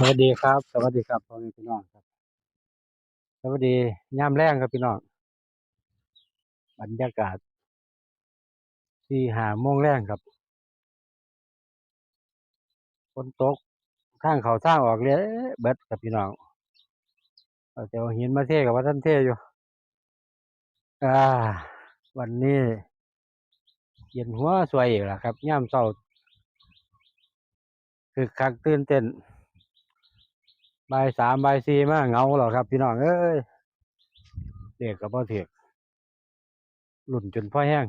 สวัสดีครับ สวัสดีครับพ่อแม่พี่น้องครับ สวัสดียามแรงครับพี่น้อง บรรยากาศที่หาโมงแรงครับฝนตกทางเขาสร้างออกเลยเบิดครับพี่น้องเอาแต่ว่าหินมาเทกับว่าท่านเทอยู่ อ่า วันนี้เย็นหัวสวยอีกแล้วครับย่ามเศร้าคือคักตื่นเต้น ใบสามใบสี่มาเงาหรอครับ พี่น้องเอ้ยเด็กกับพ่อเถียกหลุ่นจนพ่อแห้ง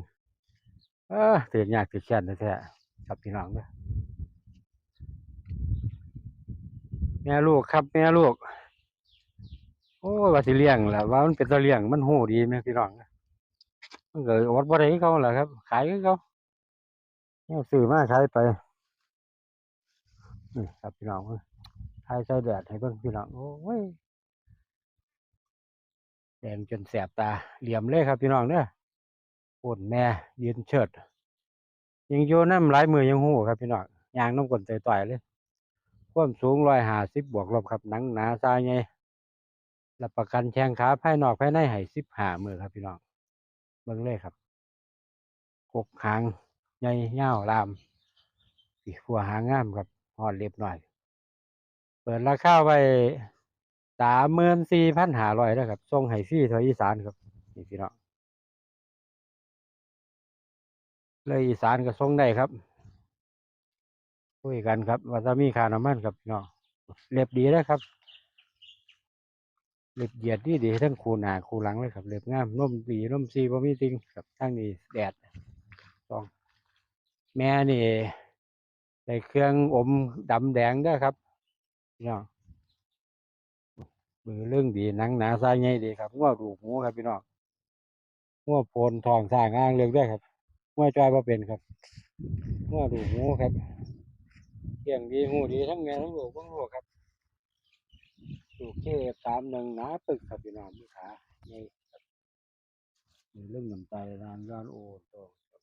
เออเสียยากเสียแค้นแท้ๆครับพี่น้องเด้อแม่ลูกครับแม่ลูก โอ้ว่าสิเลี้ยงแหละว่ามันเป็นตะเลี้ยงมันหูดีแม่พี่น้องมันเก็อดบ่ได้คือเขาแหละครับ ขายคือเขาเนี่ยซื้อมาขายไปนี่ครับพี่น้อง ขายใส่แดดให้เบิ่งพี่น้อง โอ้ย แดงจนแสบตา เหลี่ยมเลยครับพี่น้องเด้อปวดแม่ยืนเชิด ยังอยู่น้ำหลายมือยังหูครับพี่น้องยางน้ำกลนต่อยๆเลยความสูงร้อยห้าสิบบวกลบครับหนังหนาทรายไงรับประกันแข้งขาภายนอกภายในให้สิบห้ามือครับพี่น้องเบิ่งเลยครับกกหางใหญ่ยาลามสีหัวหางงามครับหอดเรียบหน่อย ปิดราคาไว้สามหมื่นสี่พันห้าร้อยนะครับส่งให้ฟรีทางอีสานครับนี่พี่น้องเลยอีสานก็ส่งได้ครับคุยกันครับว่าจะมีค่าน้ำมันครับพี่น้องเรียบดีนะครับเล็บเหยียดนี่ดีทั้งคูหนาคูหลังเลยครับเล็บงามนุ่มดีนุ่มซีบ่มีจริงครับทั้งนี้แดดสอง แม่นี่ใส่เครื่องอมดำแดงด้อครับ พี่น้องมือเรื่องดีหนังหนาซายใหญ่ดีครับง้อดูหูครับพี่น้องง้อโพนทองสร้างอ้างเลือกได้ครับง้อจอยมาเป็นครับง้อดูหูครับเกี่ยงดีหูดีทั้งแม่ทั้งลูกทั้งลูกครับลูกเชื่อสามหนึ่งหนาปึกครับพี่น้องมีขาใหญ่ครับเรื่องน้ำตาลานร้านโอโตครับ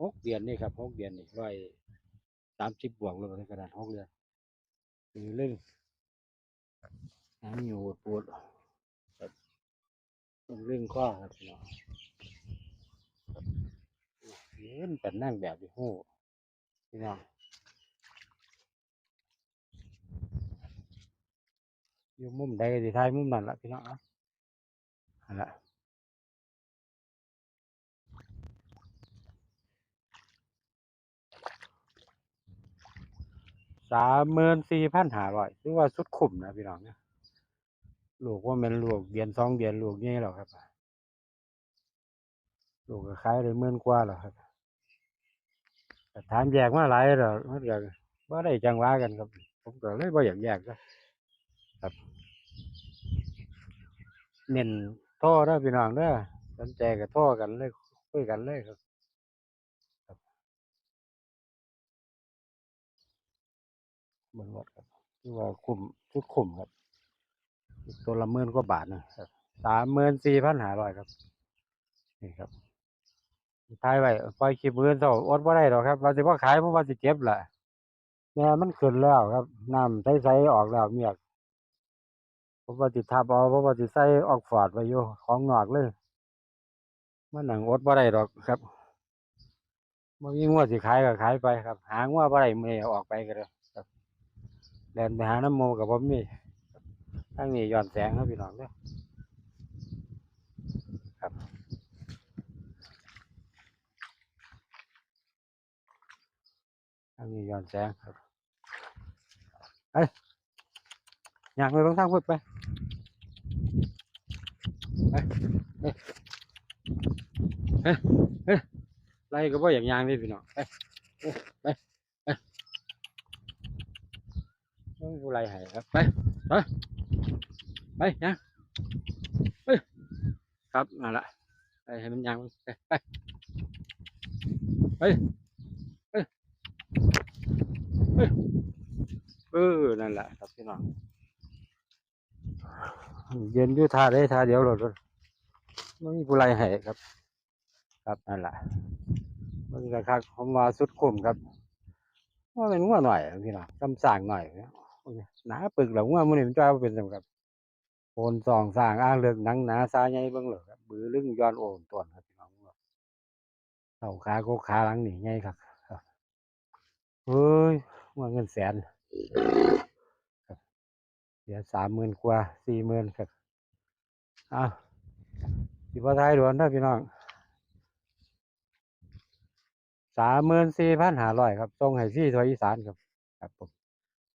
หกเดือนนี่ครับหกเดือนนี่ร้อยสามสิบบวกเลยในกระดาษหกเดือน มีเรื่องหางอยู่ปวดครับเป็นเรื่องข้อครับพี่น้องเห็นเป็นนั่งแบบที่หู้พี่น้องอยู่มุมใดสิถ่ายมุมนั้นละพี่น้องอะนั่นละ สามหมื่นสี่พันห้าร้อยถือว่าสุดคุ้มนะพี่น้องเนี่ยลูกว่ามันลูกเดือนสองเดือนลูกนี่หรอครับลูกก็ขายได้หมื่นกว่าหรอครับแต่ถามแยกมาหลายหรอมันก็บ่ได้จังหวะกันครับ ผมก็เลยบ่อยากแยกนะครับเน้นท่อเด้อพี่น้องเด้อสนใจก็โท่อกันเลยคุยกันเลยครับ เบิ่งรถครับที่ว่าคุ้มชุดคุ้มครับตัวละหมื่นกว่าบาทนะครับสามหมื่นสี่พันห้าร้อยครับ นี่ครับท้ายไว้ปล่อยคลิปมือเท่าอดบ่ได้หรอกครับว่าสิว่าขายเพราะว่าสิเจ็บแหละแม่มันขึ้นแล้วครับน้ำใสๆออกแล้วเมียกผมว่าสิทับเอาเพราะว่าสิใส่ออกฟอร์ดไว้อยู่ของนอกเลยมันหนังอดบ่าได้ดอกครับบ่มีงัวสิขายก็ขายไปครับ หางัวบ่ได้มื้อนี้เอออกไปก็ได้ครับ แลนไปหาน้ำโมก็บ่มีครับทางนี้ย้อนแสงครับพี่น้องเด้อครับทางนี้ย้อนแสงครับไปย่างไปเบิ่งทางพุ่นไปเอ้ยเอ้ยเอ้ยไล่ก็บ่อย่างย่างนี่พี่น้องไปโอ้ไปไปูไล่ให้ครับ ไปไปไปย่างไปครับนั่นละไปให้มันย่างไปไปไปไปเออ นั่นแหละครับพี่น้องเย็นอยู่ทาได้ทาเดียวหลดไม่มีผู้ไล่ให้ครับ ครับนั่นแหละมันก็คักผมว่าสุดคุ้มครับว่าเป็นงัวหน่อยพี่น้องกำสั่งหน่อย หนาปึกหล่าว่ามันนี่มันจ้อยบ่เป็นสำครับโอนสองสร้างอ้างเลือกหนังหนาซาใหญ่เบิ่งเหลอครับบือลึงย้อนโอนต้นครับพี่น้องเข่าขาโกขาหลังหนี่ใหญ่ครับเฮ้ยว่าเงินแสนเสียสามหมื่นกว่าสี่หมื่นครับอ้าวสิบ่ทายด่วนเด้อพี่น้องสามหมื่นสี่พันห้าร้อยครับส่งให้ฟรีทั่วอีสานครับ ครับผม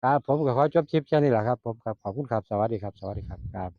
ครับผมก็ขอจบคลิปแค่นี้แหละครับผมครับขอบคุณครับสวัสดีครับ สวัสดีครับครับ